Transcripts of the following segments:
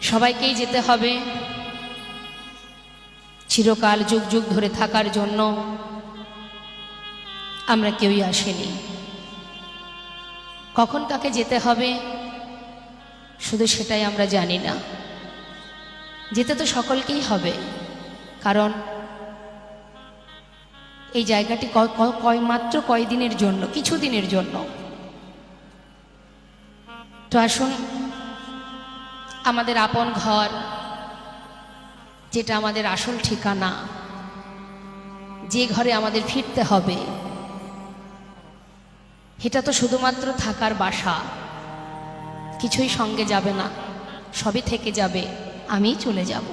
সবাইকেই যেতে হবে। চিরকাল যুগ যুগ ধরে থাকার জন্য আমরা কেউই আসেনি। কখন কাকে যেতে হবে, শুধু সেটাই আমরা জানি না। যেতে তো সকলকেই হবে, কারণ এই জায়গাটি কয় মাত্র কয়দিনের জন্য, কিছু দিনের জন্য। তো আসুন আমাদের আপন ঘর, যেটা আমাদের আসল ঠিকানা। যে ঘরে আমাদের ফিরতে হবে। এটা তো শুধুমাত্র থাকার বাসা। কিছুই সঙ্গে যাবে না। সবই থেকে যাবে। আমি চলে যাব।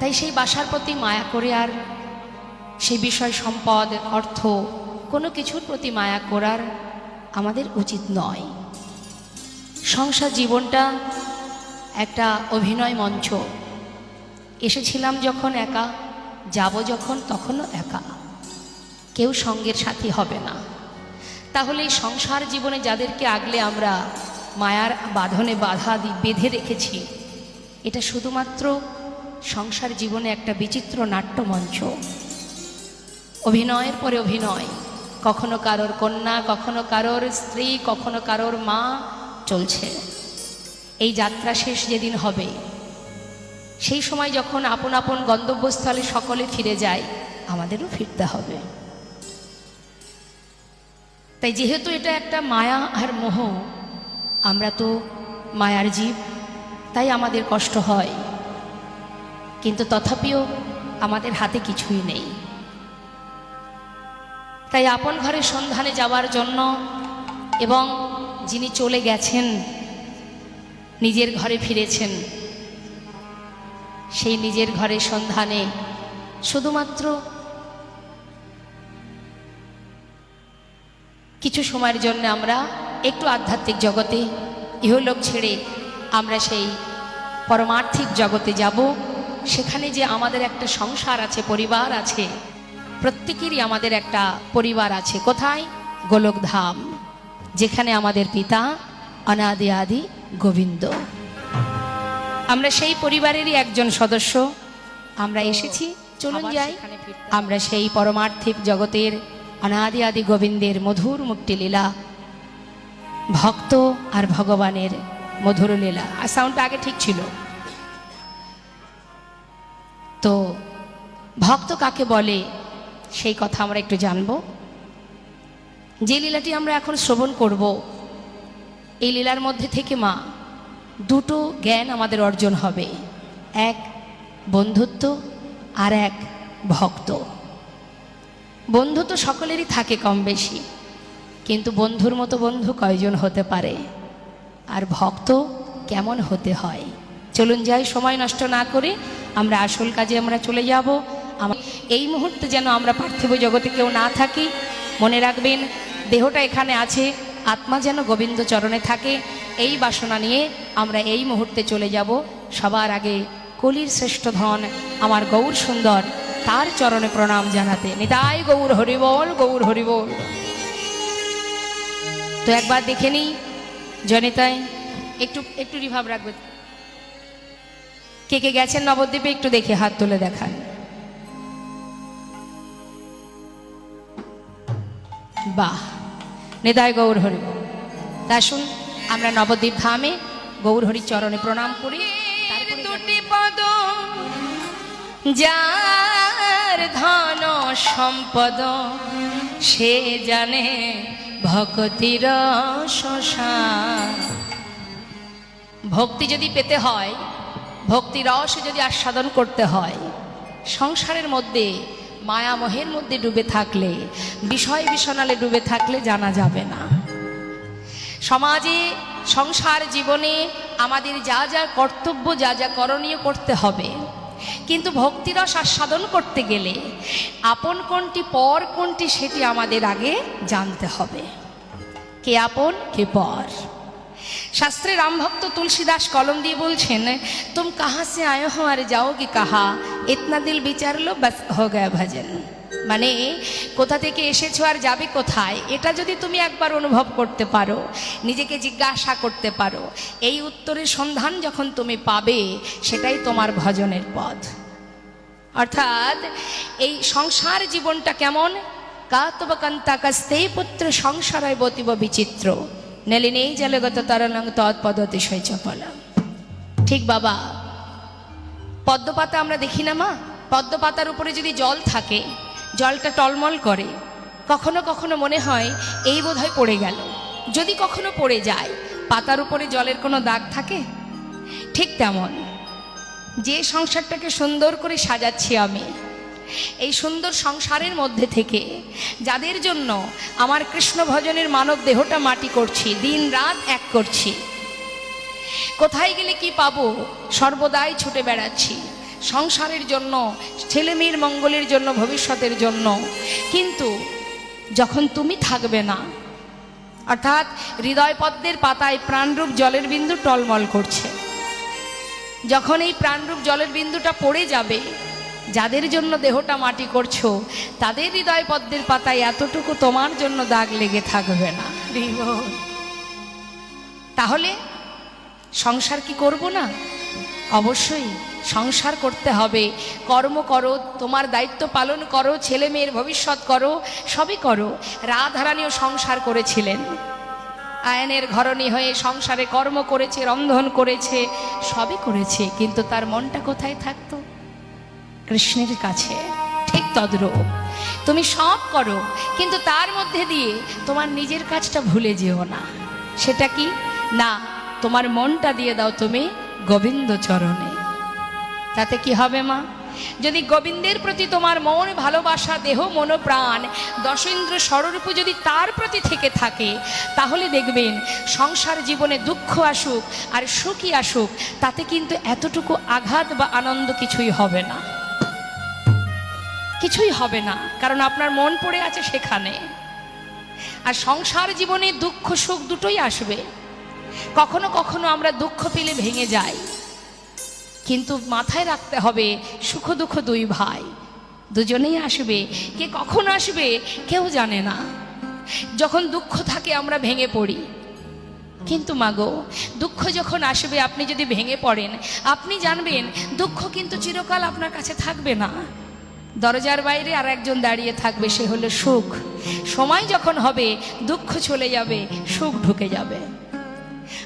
তাই সেই বাসার প্রতি মায়া করে আর সেই বিষয়, সম্পদ, অর্থ, কোনো কিছুর প্রতি মায়া করার আমাদের উচিত নয়। সংসার জীবনটা একটা অভিনয় মঞ্চ। এসেছিলাম যখন একা, যাব যখন তখনও একা। কেউ সঙ্গের সাথী হবে না। তাহলে এই সংসার জীবনে যাদেরকে আগলে আমরা মায়ার বাঁধনে বাধা দি, বেঁধে রেখেছি, এটা শুধুমাত্র সংসার জীবনে একটা বিচিত্র নাট্যমঞ্চ অভিনয়ের পরে অভিনয়। কখনো কারোর কন্যা, কখনো কারোর স্ত্রী, কখনো কারোর মা চলছে। এই যাত্রা শেষ যেদিন হবে, সেই সময় যখন আপন আপন গন্তব্যস্থলে সকলে ফিরে যায়, আমাদেরও ফিরতে হবে। তাই যেহেতু এটা একটা মায়া আর মোহ, আমরা তো মায়ার জীব, তাই আমাদের কষ্ট হয়। কিন্তু তথাপিও আমাদের হাতে কিছুই নেই। তাই আপন ঘরের সন্ধানে যাওয়ার জন্য এবং যিনি চলে গেছেন, নিজের ঘরে ফিরেছেন, সেই নিজের ঘরের সন্ধানে শুধুমাত্র কিছু সময়ের জন্য আমরা একটু আধ্যাত্মিক জগতে, ইহলোক ছেড়ে আমরা সেই পরমার্থিক জগতে যাব। সেখানে যে আমাদের একটা সংসার আছে, পরিবার আছে, প্রত্যেকেরই আমাদের একটা পরিবার আছে। কোথায়? গোলকধাম। যেখানে আমাদের পিতা অনাদি আদি গোবিন্দ। আমরা সেই পরিবারেরই একজন সদস্য। আমরা এসেছি চলুন যাই। আমরা সেই পরমার্থিক জগতের অনাদি আদি গোবিন্দের মধুর মুক্তি লীলা ভক্ত আর ভগবানের মধুর লীলা। আর সাউন্ডটা আগে ঠিক ছিল। তো ভক্ত কাকে বলে সেই কথা আমরা একটু জানব। যে লীলাটি আমরা এখন শ্রবণ করব, এই লীলার মধ্যে থেকে মা, দুটো জ্ঞান আমাদের অর্জন হবে। এক বন্ধুত্ব আর এক ভক্ত। বন্ধু তো সকলেরই থাকে কম বেশি, কিন্তু বন্ধুর মতো বন্ধু কয়জন হতে পারে? আর ভক্ত কেমন হতে হয়? চলুন যাই, সময় নষ্ট না করে আমরা আসল কাজে আমরা চলে যাব। এই মুহূর্তে যেন আমরা পার্থিব জগতে কেউ না থাকি, মনে রাখবেন দেহটা এখানে আছে। আত্মা যেন গোবিন্দ চরণে থাকে। এই বাসনা নিয়ে আমরা এই মুহূর্তে চলে যাব। সবার আগে কলির শ্রেষ্ঠ ধন, আমার গৌর সুন্দর, তার চরণে প্রণাম জানাতে। নিতাই গৌর হরিবল গৌর হরিবল তো একবার দেখে নিই। জনিতাই একটু একটু রিভাব রাখবে। কে কে গেছেন নবদ্বীপে? একটু দেখে হাত তুলে দেখান। বাহ! নিতাই গৌর হরি। তা আসুন আমরা নবদ্বীপ ধামে গৌর হরি চরণে প্রণাম করি। দুটি পদ যার ধন সম্পদ সে জানে ভক্তির ভক্তি যদি পেতে হয় ভক্তি রস যদি আস্বাদন করতে হয় সংসারের মধ্যে মায়ামহের মধ্যে ডুবে থাকলে, বিষয় বিষণালে ডুবে থাকলে জানা যাবে না। সমাজে, সংসার জীবনে আমাদের যা যা কর্তব্য, যা যা করণীয় করতে হবে। কিন্তু ভক্তিরস আস্বাদন করতে গেলে আপন কোনটি, পর কোনটি, সেটি আমাদের আগে জানতে হবে। কে আপন, কে পর। শাস্ত্রে রামভক্ত তুলসীদাস কলম দিয়ে বলছেন, তুম কাহা সে আয় যাও কি কাহা? ইতনা দিল বিচার লো, বস হো গয়া ভজন। মানে কোথা থেকে এসেছ আর যাবে কোথায়? এটা যদি তুমি একবার অনুভব করতে পারো, নিজেকে জিজ্ঞাসা করতে পারো, এই উত্তরের সন্ধান যখন তুমি পাবে, সেটাই তোমার ভজনের পথ। অর্থাৎ, এই সংসার জীবনটা কেমন? কাতব কান্তাকাস্তেই পুত্র সংসারায় বতিব বিচিত্র। নেলিনেই জলগত তরলং তৎপদতি শৈচপলম ঠিক বাবা, পদ্মপাতা আমরা দেখি না মা? পদ্মপাতার উপরে যদি জল থাকে, জলটা টলমল করে, কখনো কখনো মনে হয় এই বোধহয় পড়ে গেল। যদি কখনো পড়ে যায়, পাতার উপরে জলের কোনো দাগ থাকে? ঠিক তেমন। যে সংসারটাকে সুন্দর করে সাজাচ্ছি আমি এই সুন্দর সংসারের মধ্যে থেকে, যাদের জন্য আমার কৃষ্ণ ভজনের মানব দেহটা মাটি করছি, দিন রাত এক করছি। কোথায় গেলে কি পাবো? সর্বদাই ছুটে বেড়াচ্ছি। সংসারের জন্য ছেলে মেয়ের মঙ্গলের জন্য, ভবিষ্যতের জন্য। কিন্তু যখন তুমি থাকবে না, অর্থাৎ হৃদয় পদ্মের পাতায় প্রাণরূপ জলের বিন্দু টলমল করছে। যখন এই প্রাণরূপ জলের বিন্দুটা পড়ে যাবে যাদের জন্য দেহটা মাটি করছ, তাদের হৃদয় পদ্মের পাতায় এতটুকু তোমার জন্য দাগ লেগে থাকবে না। তাহলে সংসার কি করব না? অবশ্যই সংসার করতে হবে। কর্ম করো, তোমার দায়িত্ব পালন করো, ছেলে মেয়ের ভবিষ্যৎ করো, সবই করো। রাধারানীও সংসার করেছিলেন। আয়নের ঘরণী হয়ে সংসারে কর্ম করেছে, রন্ধন করেছে, সবই করেছে, কিন্তু তার মনটা কোথায় থাকতো? কৃষ্ণের কাছে। ঠিক তদ্রূপ। তুমি সব করো, কিন্তু তার মধ্যে দিয়ে তোমার নিজের কাজটা ভুলে যেও না। সেটা কি? না, তোমার মনটা দিয়ে দাও তুমি গোবিন্দ চরণে। তাতে কি হবে মা? যদি গোবিন্দের প্রতি তোমার মন, ভালোবাসা, দেহ, মন, প্রাণ, দশেন্দ্র, স্বরূপ যদি তার প্রতি থেকে থাকে, তাহলে দেখবেন সংসার জীবনে দুঃখ আসুক আর সুখী আসুক, তাতে কিন্তু এতটুকু আঘাত বা আনন্দ কিছুই হবে না। কিছুই হবে না, কারণ আপনার মন পড়ে আছে সেখানে। আর সংসার জীবনে দুঃখ, সুখ দুটোই আসবে। কখনো কখনো আমরা দুঃখ পেলে ভেঙে যাই। কিন্তু মাথায় রাখতে হবে, সুখ দুঃখ দুই ভাই। দুজনেই আসবে, কে কখন আসবে কেউ জানে না। যখন দুঃখ থাকে আমরা ভেঙে পড়ি। কিন্তু মাগো দুঃখ যখন আসবে, আপনি যদি ভেঙে পড়েন, আপনি জানবেন, দুঃখ কিন্তু চিরকাল আপনার কাছে থাকবে না। দরজার বাইরে আর একজন দাঁড়িয়ে থাকবে, সে হলো সুখ। সময় যখন হবে, দুঃখ চলে যাবে, সুখ ঢুকে যাবে।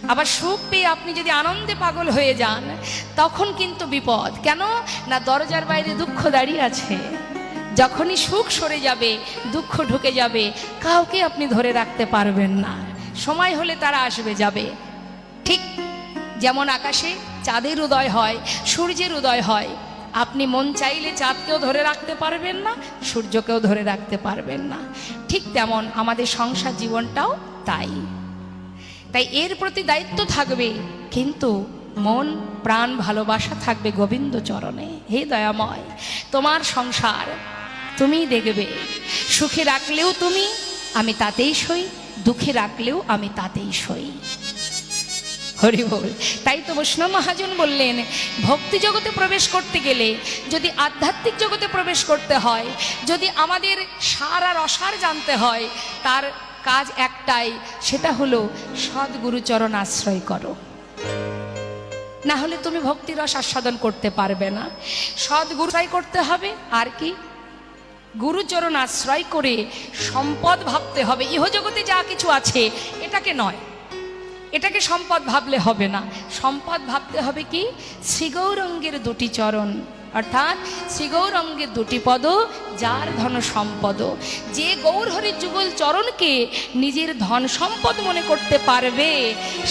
আবার সুখ পেয়ে আপনি যদি আনন্দে পাগল হয়ে যান, তখন কিন্তু বিপদ। কেন? না, দরজার বাইরে দুঃখ দাঁড়িয়ে আছে। যখনই সুখ সরে যাবে, দুঃখ ঢুকে যাবে, কাউকে আপনি ধরে রাখতে পারবেন না। সময় হলে তারা আসবে, যাবে। ঠিক যেমন আকাশে চাঁদের উদয় হয়, সূর্যের উদয় হয় আপনি মন চাইলে চাঁদকেও ধরে রাখতে পারবেন না, সূর্যকেও ধরে রাখতে পারবেন না। ঠিক তেমন আমাদের সংসার জীবনটাও তাই। তাই এর প্রতি দায়িত্ব থাকবে, কিন্তু মন, প্রাণ, ভালোবাসা থাকবে গোবিন্দ চরণে। হে দয়াময়, তোমার সংসার তুমিই দেখবে। সুখে রাখলেও তুমি, আমি তাতেই সই, দুঃখে রাখলেও আমি তাতেই সই। হরি বল তাই তো বৈষ্ণব মহাজন বললেন, ভক্তি জগতে প্রবেশ করতে গেলে যদি আধ্যাত্মিক জগতে প্রবেশ করতে হয়, যদি আমাদের সার আর অসার জানতে হয়, তার কাজ একটাই, সেটা হলো সদ্গুরুচরণ আশ্রয় করো। না হলে তুমি ভক্তির রস আস্বাদন করতে পারবে না। সদ্গুরুচাই করতে হবে, আর কি? গুরুচরণ আশ্রয় করে সম্পদ ভাবতে হবে। ইহজগতে যা কিছু আছে, এটাকে নয়। এটাকে সম্পদ ভাবলে হবে না। সম্পদ ভাবতে হবে কি? শ্রীগৌরঙ্গের দুটি চরণ। অর্থাৎ শ্রীগৌরঙ্গের দুটি পদ যার ধন সম্পদ। যে গৌরহরির যুগল চরণকে নিজের ধন সম্পদ মনে করতে পারবে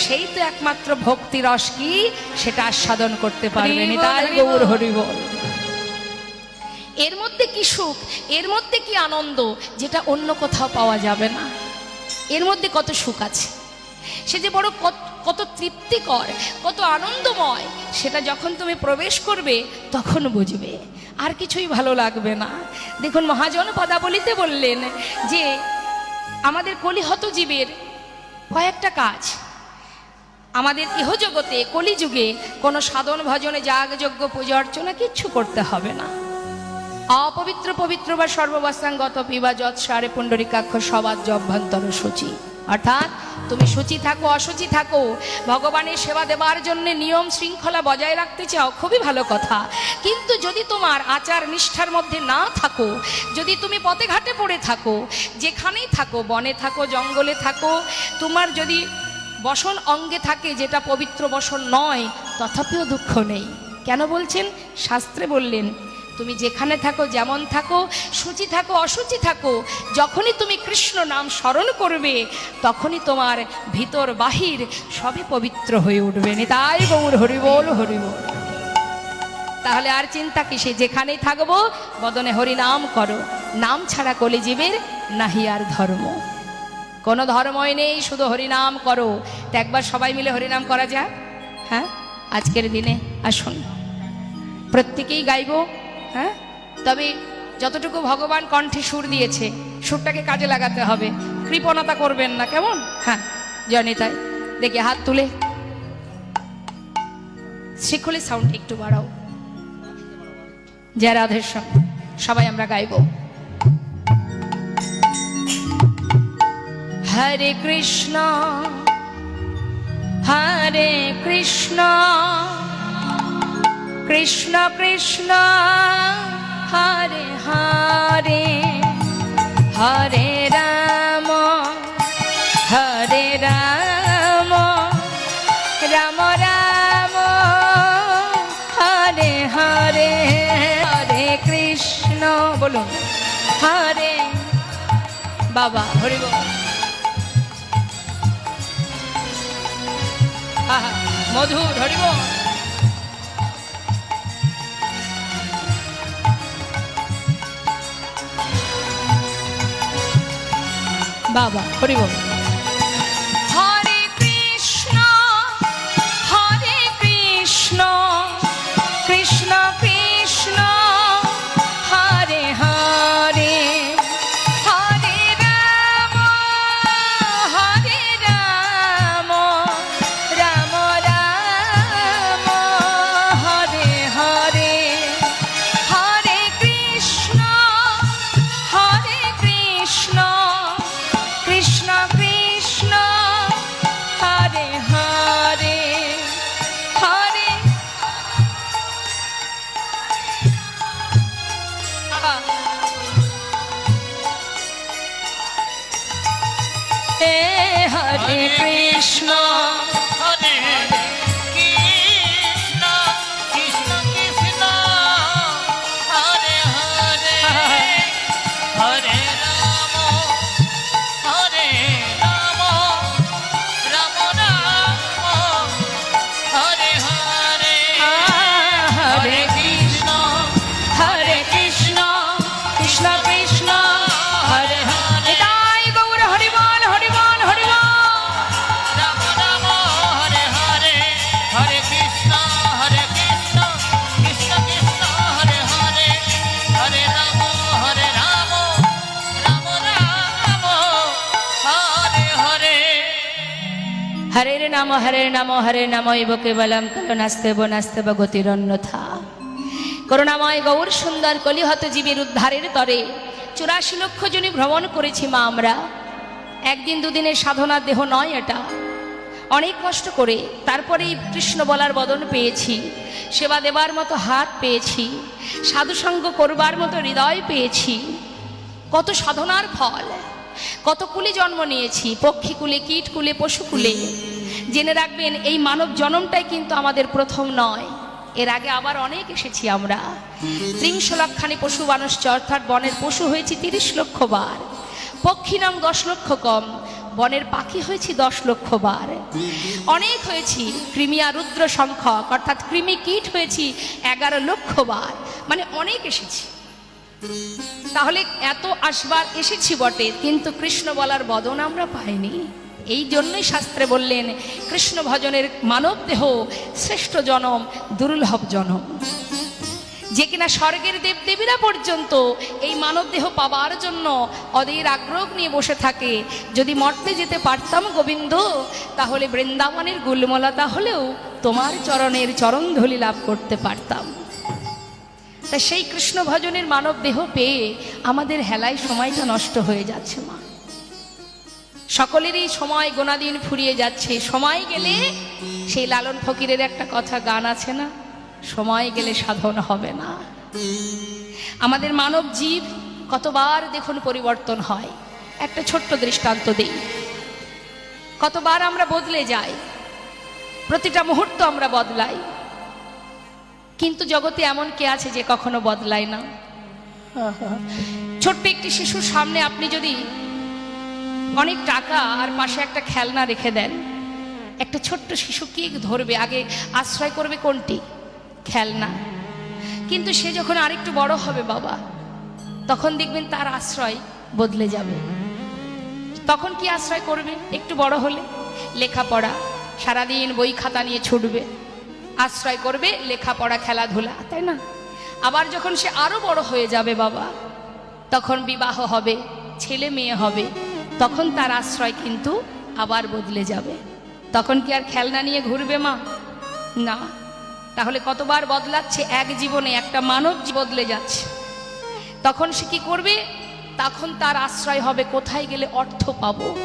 সেই তো একমাত্র ভক্তি রস কি? সেটা আস্বাদন করতে পারবে তার গৌর হরি বল। এর মধ্যে কি সুখ এর মধ্যে কি আনন্দ যেটা অন্য কোথাও পাওয়া যাবে না। এর মধ্যে কত সুখ আছে? সে যে বড় কত- কত তৃপ্তিকর, কত আনন্দময়, সেটা যখন তুমি প্রবেশ করবে, তখন বুঝবে। আর কিছুই ভালো লাগবে না। দেখুন, মহাজন পদাবলিতে বললেন যে, আমাদের কলিহত জীবের কয়েকটা কাজ। আমাদের ইহজগতে কলিযুগে কোনো সাধন ভজনে যাগযজ্ঞ পূজা অর্চনা কিচ্ছু করতে হবে না। অপবিত্র পবিত্র বা সর্ববাস্তাঙ্গত পিবা যৎসারে পুণ্ডরিকাক্ষ সবাদ অভ্যন্তর সূচি। অর্থাৎ তুমি সূচি থাকো, অসুচি থাকো, ভগবানের সেবা দেওয়ার জন্য নিয়ম শৃঙ্খলা বজায় রাখতে চাও, খুবই ভালো কথা। কিন্তু যদি তোমার আচার নিষ্ঠার মধ্যে না থাকো, যদি তুমি পথে ঘাটে পড়ে থাকো, যেখানেই থাকো, বনে থাকো, জঙ্গলে থাকো, তোমার যদি বসন অঙ্গে থাকে, যেটা পবিত্র বসন নয়, তথাপিও দুঃখ নেই। কেন বলছেন? শাস্ত্রে বললেন তুমি যেখানে থাকো, যেমন থাকো, সূচি থাকো, অসুচি থাকো, যখনই তুমি কৃষ্ণ নাম স্মরণ করবে, তখনই তোমার ভিতর বাহির সবই পবিত্র হয়ে উঠবে। তাই গৌর হরিবোল হরিবোল তাহলে আর চিন্তা কি সে যেখানেই থাকব, বদনে হরি নাম করো। নাম ছাড়া কলিজীবের নাহি আর ধর্ম। কোনো ধর্মই নেই, শুধু হরিনাম করো। তো একবার সবাই মিলে হরিনাম করা যাক। হ্যাঁ? আজকের দিনে আসুন। প্রত্যেকেই গাইব। হ্যাঁ? তবে যতটুকু ভগবান কণ্ঠে সুর দিয়েছে, সুরটাকে কাজে লাগাতে হবে। কৃপণতা করবেন না, কেমন? হ্যাঁ জনিতাই দেখি হাত তুলে। শিখলে সাউন্ড একটু বাড়াও। জয় রাধেশ্যাম সবাই আমরা গাইব। হরে কৃষ্ণ হরে কৃষ্ণ। কৃষ্ণ কৃষ্ণ, হরে হরে হরে রাম হরে রাম রাম রাম, হরে হরে হরে কৃষ্ণ, বলুন, হরে, বাবা, হরি বল আহা, মধুর হরিব বাবা হরিব হরে হরের নাম হরে নাম ইব কেবলম কল নাস্তেব নাস্তেব গতিরন্যথা করুণাময় গৌর সুন্দর কলিহত জীবের উদ্ধারের তরে চুরাশি লক্ষ জনী ভ্রমণ করেছি মা আমরা। একদিন দুদিনের সাধনা দেহ নয় এটা। অনেক কষ্ট করে তারপরে এই কৃষ্ণ বলার বদন পেয়েছি, সেবা দেবার মতো হাত পেয়েছি সাধুসঙ্গ করবার মতো হৃদয় পেয়েছি। কত সাধনার ফল, কত কুলে জন্ম নিয়েছি, পক্ষী কুলে, কীট কুলে, পশু কুলে জেনে রাখবেন, এই মানব জন্মটাই কিন্তু আমাদের প্রথম নয়। এর আগে আবার অনেক এসেছি আমরা। ত্রিংশ লক্ষানি পশু মানুষ অর্থাৎ বনের পশু হয়েছি তিরিশ লক্ষ বার। পক্ষী নাম দশ লক্ষ কম, বনের পাখি হয়েছি দশ লক্ষ বার। অনেক হয়েছি কৃমিয়া রুদ্র সংখ্যক অর্থাৎ কৃমি কীট হয়েছি এগারো লক্ষ বার। মানে অনেক এসেছি। তাহলে এত আসবার এসেছি বটে, কিন্তু কৃষ্ণ বলার বদন আমরা পাইনি। এই জন্যই শাস্ত্রে বললেন, কৃষ্ণ ভজনের মানব দেহ শ্রেষ্ঠ জনম, দুর্লভ জনম। যে কিনা স্বর্গের দেবদেবীরা পর্যন্ত এই মানব দেহ পাবার জন্য অধীর আগ্রহ নিয়ে বসে থাকে। যদি মর্তে যেতে পারতাম গোবিন্দ, তাহলে বৃন্দাবনের গুলমলতা হলেও তোমার চরণের চরণধলি লাভ করতে পারতাম। তা সেই কৃষ্ণ ভজনের মানব দেহ পেয়ে আমাদের হেলায় সময়টা নষ্ট হয়ে যাচ্ছে, মা। সকলেরই সময় গোনাদিন ফুরিয়ে যাচ্ছে। সময় গেলে সেই লালন ফকিরের একটা কথা গান আছে না? সময় গেলে সাধন হবে না। আমাদের মানব জীব কতবার দেখুন পরিবর্তন হয়। একটা ছোট্ট দৃষ্টান্ত দিই। কতবার আমরা বদলে যাই। প্রতিটা মুহূর্ত আমরা বদলাই। কিন্তু জগতে এমন কে আছে যে কখনো বদলায় না? ছোট্ট একটি শিশুর সামনে আপনি যদি অনেক টাকা আর পাশে একটা খেলনা রেখে দেন। একটা ছোট্ট শিশু কি ধরবে? আগে আশ্রয় করবে কোনটি? খেলনা। কিন্তু সে যখন আরেকটু বড় হবে বাবা, তখন দেখবেন তার আশ্রয় বদলে যাবে। তখন কি আশ্রয় করবে? একটু বড় হলে লেখাপড়া, সারাদিন বই খাতা নিয়ে ছুটবে। আশ্রয় করবে লেখাপড়া, খেলাধুলা, তাই না? আবার যখন সে আরও বড় হয়ে যাবে বাবা, তখন বিবাহ হবে, ছেলে মেয়ে হবে। তখন তার আশ্রয় কিন্তু আবার বদলে যাবে। তখন কি আর খেলনা নিয়ে ঘুরবে মা? না। তাহলে কতবার বদলাচ্ছে? এক জীবনে একটা মানব বদলে যাচ্ছে। তখন সে কি করবে? তখন তার আশ্রয় হবে কোথায় গেলে অর্থ পাবো?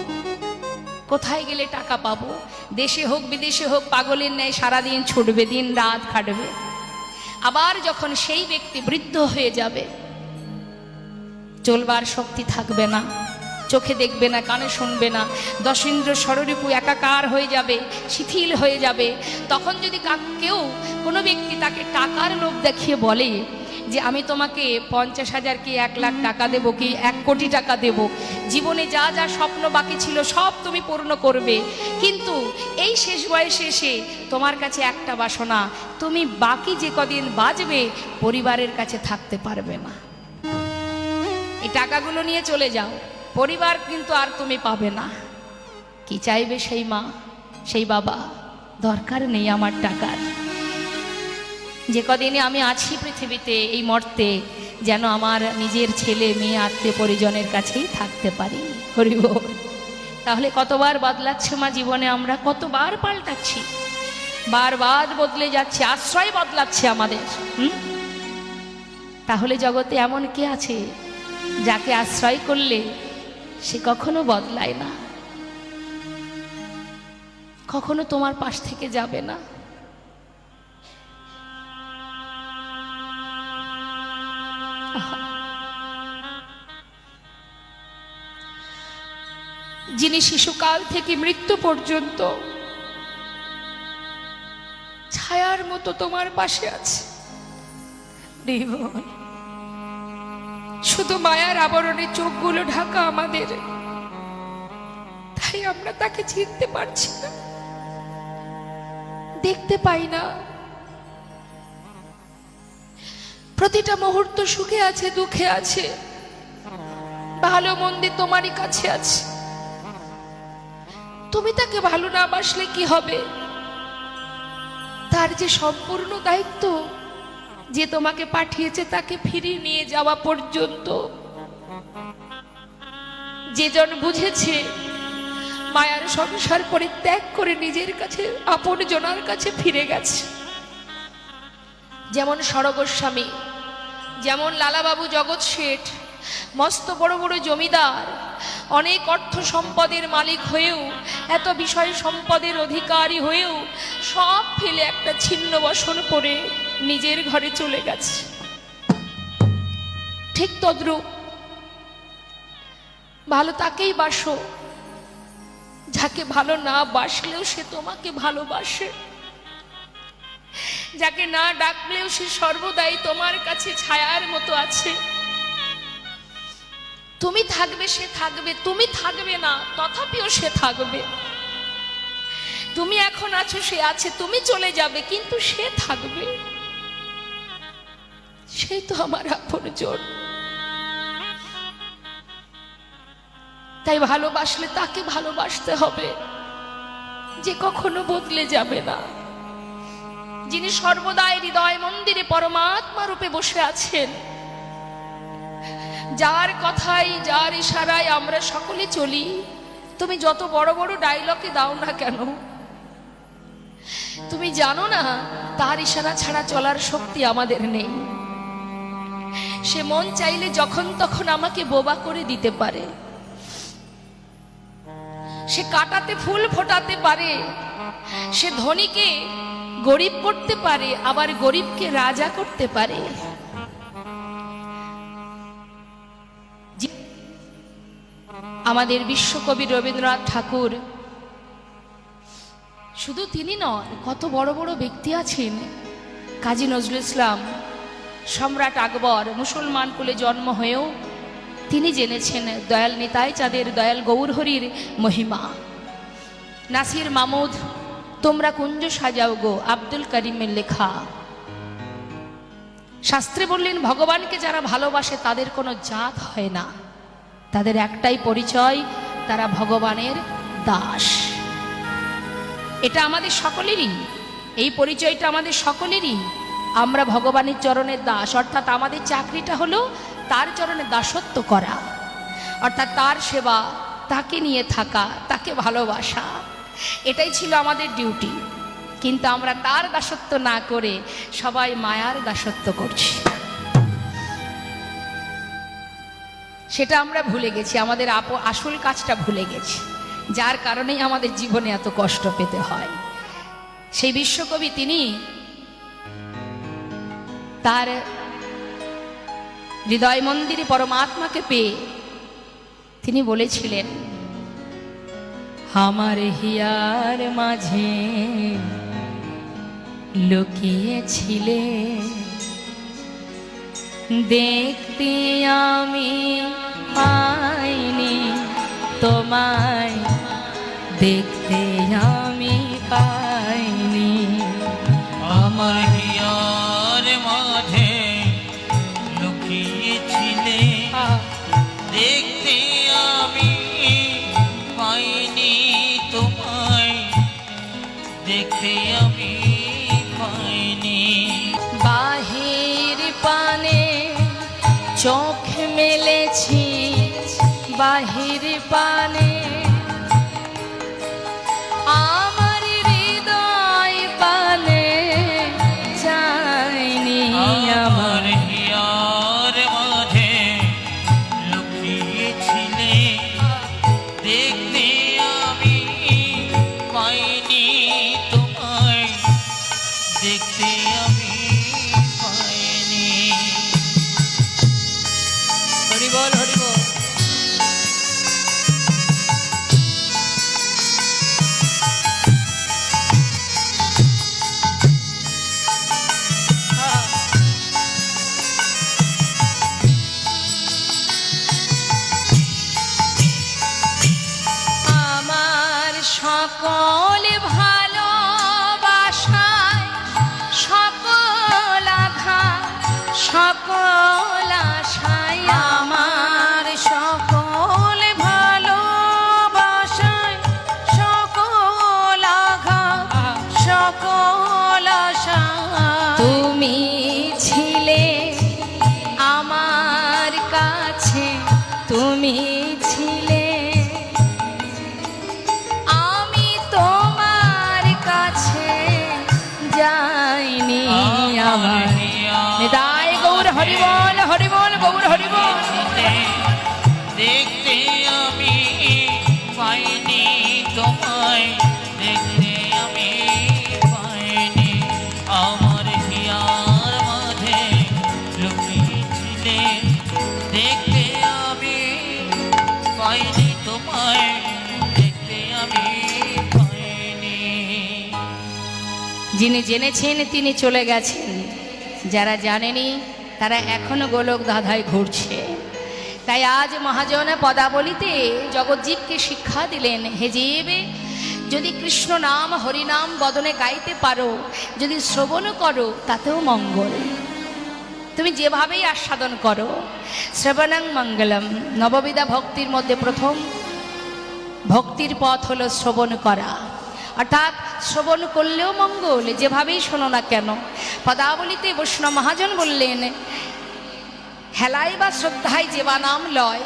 কোথায় গেলে টাকা পাবো? দেশে হোক, বিদেশে হোক, পাগলের ন্যায় সারাদিন ছুটবে, দিন রাত খাটবে। আবার যখন সেই ব্যক্তি বৃদ্ধ হয়ে যাবে, চলবার শক্তি থাকবে না। চোখে দেখবে না, কানে শুনবে না। দশিন্দ্র স্বরূপু একাকার হয়ে যাবে, শিথিল হয়ে যাবে। তখন যদি কেউ কোনো ব্যক্তি তাকে টাকার লোভ দেখিয়ে বলে যে, আমি তোমাকে পঞ্চাশ হাজার কি এক লাখ টাকা দেবো কি? এক কোটি টাকা দেব? জীবনে যা যা স্বপ্ন বাকি ছিল, সব তুমি পূর্ণ করবে। কিন্তু এই শেষ বয়সে এসে তোমার কাছে একটা বাসনা, তুমি বাকি যে কদিন বাঁচবে, পরিবারের কাছে থাকতে পারবে না। এই টাকাগুলো নিয়ে চলে যাও। পরিবার কিন্তু আর তুমি পাবে না। কি চাইবে সেই মা, সেই বাবা? দরকার নেই আমার টাকার। যে কদিনে আমি আছি পৃথিবীতে, এই মর্তে যেন আমার নিজের ছেলে, মেয়ে, আত্মীয় পরিজনের কাছেই থাকতে পারি। হরিব তাহলে কতবার বদলাচ্ছে মা জীবনে আমরা? কতবার পাল্টাচ্ছি? বারবার বদলে যাচ্ছে, আশ্রয় বদলাচ্ছে আমাদের তাহলে জগতে এমন কে আছে যাকে আশ্রয় করলে সে কখনো বদলায় না। কখনো তোমার পাশ থেকে যাবে না। যিনি শিশুকাল থেকে মৃত্যু পর্যন্ত ছায়ার মতো তোমার পাশে আছে। রিবন শুধু মায়ার আবরণে চোখগুলো ঢাকা আমাদের। তাই আমরা তাকে চিনতে পারছি না। দেখতে পাই না। প্রতিটা মুহূর্ত সুখে আছে, দুঃখে আছে। ভালো মন্দির তোমারই কাছে আছে। তুমি তাকে ভালো না বাসলে কি হবে? তার যে সম্পূর্ণ দায়িত্ব যে তোমাকে পাঠিয়েছে তাকে ফিরিয়ে নিয়ে যাওয়া পর্যন্ত। যেজন বুঝেছে মায়ার সংসার পরিত্যাগ করে নিজের কাছে, আপন জনার কাছে ফিরে গেছে। যেমন সরগোস্বামী যেমন লালাবাবু জগৎ শেঠ, মস্ত বড় বড় জমিদার, অনেক অর্থ সম্পদের মালিক হয়েও, এত বিষয় সম্পদের অধিকারী হয়েও সব ফেলে একটা ছিন্ন বসন করে নিজের ঘরে চলে গেছে। ঠিক তদ্রূপ। ভালো তাকেই বাসো। যাকে ভালো না বাসলেও সে তোমাকে ভালোবাসে। যাকে না ডাকলেও সে সর্বদাই তোমার কাছে ছায়ার মতো আছে। তুমি থাকবে, সে থাকবে, তুমি থাকবে না, তথাপিও সে থাকবে। তুমি এখন আছো, সে আছে, তুমি চলে যাবে, কিন্তু সে থাকবে। সেই তো আমার আপনজন তাই ভালোবাসলে তাকে ভালোবাসতে হবে, যে কখনো বদলে যাবে না। যিনি সর্বদাই হৃদয় মন্দিরে পরমাত্মা রূপে বসে আছেন, যার কথাই, যার ইশারায় আমরা সকলে চলি, তুমি যত বড় বড় ডায়লগে দাও না কেন? তুমি জানো না, তার ইশারা ছাড়া চলার শক্তি আমাদের নেই। সে মন চাইলে যখন তখন আমাকে বোবা করে দিতে পারে। সে কাটাতে ফুল ফোটাতে পারে। সে ধনীকে গরিব করতে পারে, আবার গরিবকে রাজা করতে পারে। আমাদের বিশ্বকবি রবীন্দ্রনাথ ঠাকুর শুধু তিনি নন, কত বড় বড় ব্যক্তি আছেন। কাজী নজরুল ইসলাম সম্রাট আকবর, মুসলমান কুলে জন্ম হয়েও তিনি জেনেছেন দয়াল নিতাই চাঁদের দয়াল গৌরহরির মহিমা। নাসির মামুদ, তোমরা কুঞ্জ সাজাও গো আব্দুল করিমের লেখা। শাস্ত্রে বললেন, ভগবানকে যারা ভালোবাসে তাদের কোনো জাত হয় না। তাদের একটাই পরিচয়, তারা ভগবানের দাস। এটা আমাদের সকলেরই, এই পরিচয়টা আমাদের সকলেরই। আমরা ভগবানের চরণের দাস। অর্থাৎ আমাদের চাকরিটা হলো তার চরণে দাসত্ব করা। অর্থাৎ তার সেবা, তাকে নিয়ে থাকা, তাকে ভালোবাসা। এটাই ছিল আমাদের ডিউটি কিন্তু আমরা তার দাসত্ব না করে সবাই মায়ার দাসত্ব করছি। সেটা আমরা ভুলে গেছি। আমাদের আপ, আসল কাজটা ভুলে গেছি। যার কারণেই আমাদের জীবনে এত কষ্ট পেতে হয়। সেই বিশ্বকবি তিনি তার। হৃদয় মন্দিরে পরমাত্মাকে পেয়ে তিনি বলেছিলেন, আমার হিয়ার মাঝে লুকিয়েছিলে। দেখতে আমি পাইনি তোমায়, দেখতে আমি পাইনি বাহির পানে যিনি জেনেছেন, তিনি চলে গেছেন। যারা জানেনি, তারা এখনও গোলক ধাঁধায় ঘুরছে। তাই আজ মহাজন পদাবলিতে জগজ্জীবকে শিক্ষা দিলেন, হে যদি কৃষ্ণ নাম, হরিনাম বদনে গাইতে পারো, যদি শ্রবণ করো, তাতেও মঙ্গল। তুমি যেভাবেই আস্বাদন করো, শ্রবণং মঙ্গলম। নববিধা ভক্তির মধ্যে প্রথম ভক্তির পথ হলো শ্রবণ করা। অর্থাৎ শ্রবণ করলেও মঙ্গল, যেভাবেই শোনো না কেন। পদাবলিতে বৈষ্ণব মহাজন বললেন হেলায় বা শ্রদ্ধায় যেবা নাম লয়,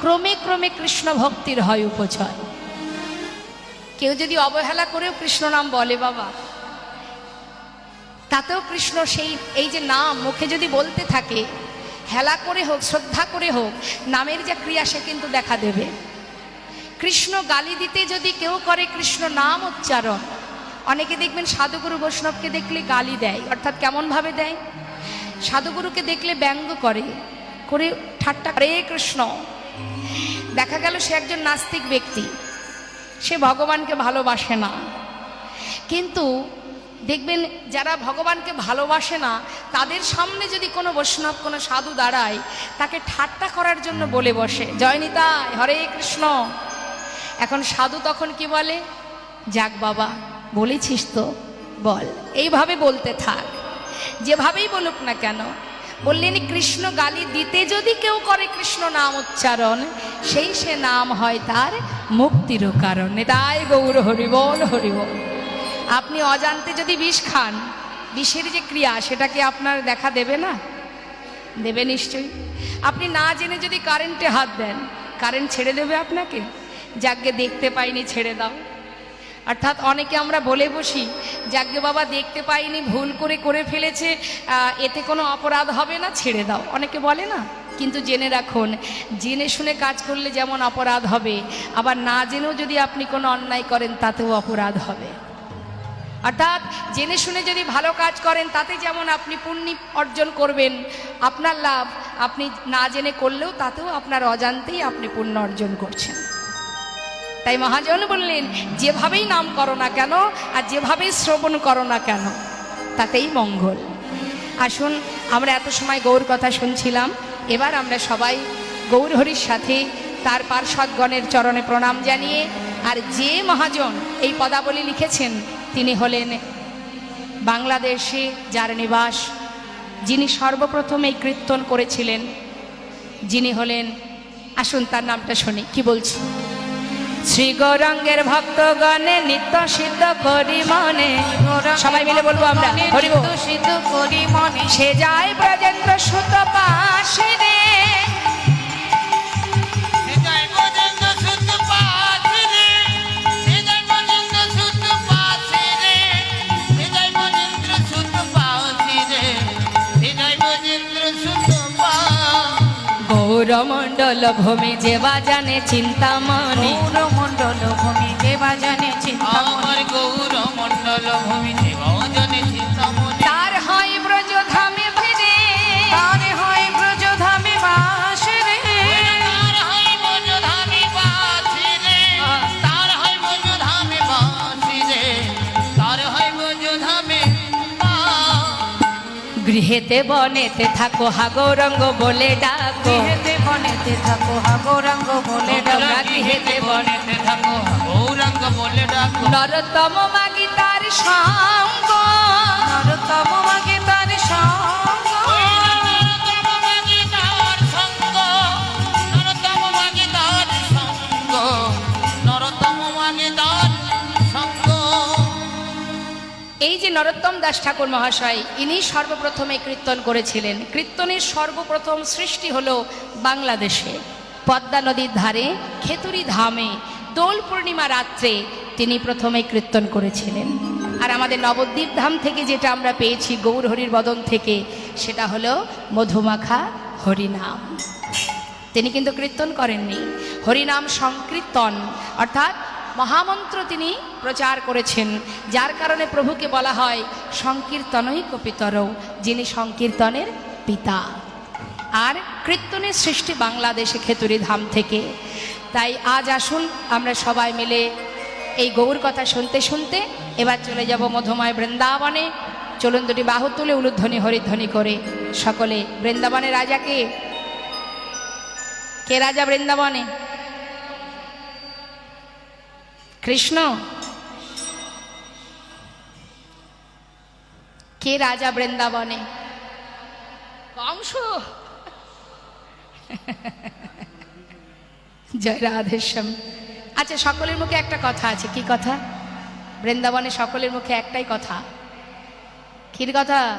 ক্রমে ক্রমে কৃষ্ণ ভক্তির হয় উপচয়। কেউ যদি অবহেলা করেও কৃষ্ণ নাম বলে বাবা, তাতেও কৃষ্ণ সেই, এই যে নাম মুখে যদি বলতে থাকে, হেলা করে হোক, শ্রদ্ধা করে হোক, নামের যে ক্রিয়া সে কিন্তু দেখা দেবে। কৃষ্ণ গালি দিতে যদি কেউ করে কৃষ্ণ নাম উচ্চারণ, অনেকে দেখবেন সাধুগুরু বৈষ্ণবকে দেখলে গালি দেয়, অর্থাৎ কেমনভাবে দেয়? সাধুগুরুকে দেখলে ব্যঙ্গ করে করে ঠাট্টা করে কৃষ্ণ। দেখা গেল সে একজন নাস্তিক ব্যক্তি, সে ভগবানকে ভালোবাসে না। কিন্তু দেখবেন যারা ভগবানকে ভালোবাসে না, তাদের সামনে যদি কোনো বৈষ্ণব, কোনো সাধু দাঁড়ায়, তাকে ঠাট্টা করার জন্য বলে বসে, জয় নিতাই, হরে কৃষ্ণ। এখন সাধু তখন কি বলে? যাক বাবা, বলেছিস তো, বল। এইভাবে বলতে থাক। যেভাবেই বলুক না কেন, বললেন কৃষ্ণ গালি দিতে যদি কেউ করে কৃষ্ণ নাম উচ্চারণ, সেই সে নাম হয় তার মুক্তিরও কারণ। তাই গৌর হরিবল হরিবল আপনি অজান্তে যদি বিষ খান, বিষের যে ক্রিয়া সেটাকে আপনার দেখা দেবে না? দেবে নিশ্চয়ই। আপনি না জেনে যদি কারেন্টে হাত দেন, কারেন্ট ছেড়ে দেবে আপনাকে? যাকে দেখতে পাইনি, ছেড়ে দাও। অর্থাৎ অনেকে আমরা বলে বসি যাকে বাবা দেখতে পাইনি, ভুল করে করে ফেলেছে এতে কোনো অপরাধ হবে না, ছেড়ে দাও। অনেকে বলে না? কিন্তু জেনে রাখুন, জেনে শুনে কাজ করলে যেমন অপরাধ হবে, আবার না জেনেও যদি আপনি কোনো অন্যায় করেন, তাতেও অপরাধ হবে। অর্থাৎ জেনে শুনে যদি ভালো কাজ করেন, তাতে যেমন আপনি পুণ্য অর্জন করবেন, আপনার লাভ, আপনি না জেনে করলেও তাতেও আপনার অজান্তেই আপনি পুণ্য অর্জন করছেন। তাই মহাজন বললেন, যেভাবেই নাম করো না কেন, আর যেভাবেই শ্রবণ করো না কেন, তাতেই মঙ্গল। আসুন, আমরা এত সময় গৌর কথা শুনছিলাম, এবার আমরা সবাই গৌর হরির সাথে তার পার্শ্বদগণের চরণে প্রণাম জানিয়ে, আর যে মহাজন এই পদাবলী লিখেছেন, তিনি হলেন বাংলাদেশে যার নিবাস, যিনি সর্বপ্রথম এই কীর্তন করেছিলেন, যিনি হলেন, আসুন তার নামটা শুনি, কি বলছি? শ্রী গৌরাঙ্গের ভক্তগণে নিত্য সিদ্ধ করি মনে সবাই মিলে বলব আমরা হরিব। সিদ্ধ করি মনে সে যায় ব্রজেন্দ্র সুত পাশে রে হৃদয় গৌরমণ্ডল ভূমি যেবা জানে চিন্তামণি গৌরমণ্ডল জানে চিন্তামণি। আমার গৌর মণ্ডল ভূমি তার হয় ব্রজ ধামে ফিরে। তারে হয় ব্রজধামে বাস রে। তার হয় ব্রজধামে বাসি রে। তার হয় ব্রজধামে বাসি রে। তার হয় ব্রজধামে বাসি। গৃহেতে বনেতে থাকো হা গৌরঙ্গ বলে ডাকো। গৃহেতে বনেতে থাকো হা গৌরাঙ্গ বলে ডাকি। হেতে বনেতে থাকো গৌরাঙ্গ বলে ডাকো। নরতম মাগি তার সঙ্গ। নরতম মাগি তার সঙ্গ। এই যে নরোত্তম দাস ঠাকুর মহাশয়, ইনি সর্বপ্রথমে কীর্তন করেছিলেন। কীর্তনের সর্বপ্রথম সৃষ্টি হলো বাংলাদেশে। পদ্মা নদীর ধারে, খেতুরি ধামে, দোল পূর্ণিমা রাত্রে তিনি প্রথমে কীর্তন করেছিলেন। আর আমাদের নবদ্বীপ ধাম থেকে যেটা আমরা পেয়েছি গৌর হরির বদন থেকে, সেটা হলো মধুমাখা হরিনাম। তিনি কিন্তু কীর্তন করেননি। হরিনাম সংকীর্তন, অর্থাৎ মহামন্ত্র তিনি প্রচার করেছেন, যার কারণে প্রভুকে বলা হয় সংকীর্তনই কপিতর, যিনি সংকীর্তনের পিতা। আর কীর্তনের সৃষ্টি বাংলাদেশে খেতুরি ধাম থেকে। তাই আজ আসুন, আমরা সবাই মিলে এই গৌর কথা শুনতে শুনতে এবার চলে যাব মধুময় বৃন্দাবনে। চলুন দুটি বাহু তুলে উলুধ্বনি, হরিধ্বনি করে সকলে বৃন্দাবনে রাজাকে। কে রাজা বৃন্দাবনে? কৃষ্ণ। কে রাজা বৃন্দাবনে? কংস। জয় রাধেশ্যাম আচ্ছা সকলের মুখে একটা কথা আছে। কি কথা? বৃন্দাবনে সকলের মুখে একটাই কথা। কির কথা?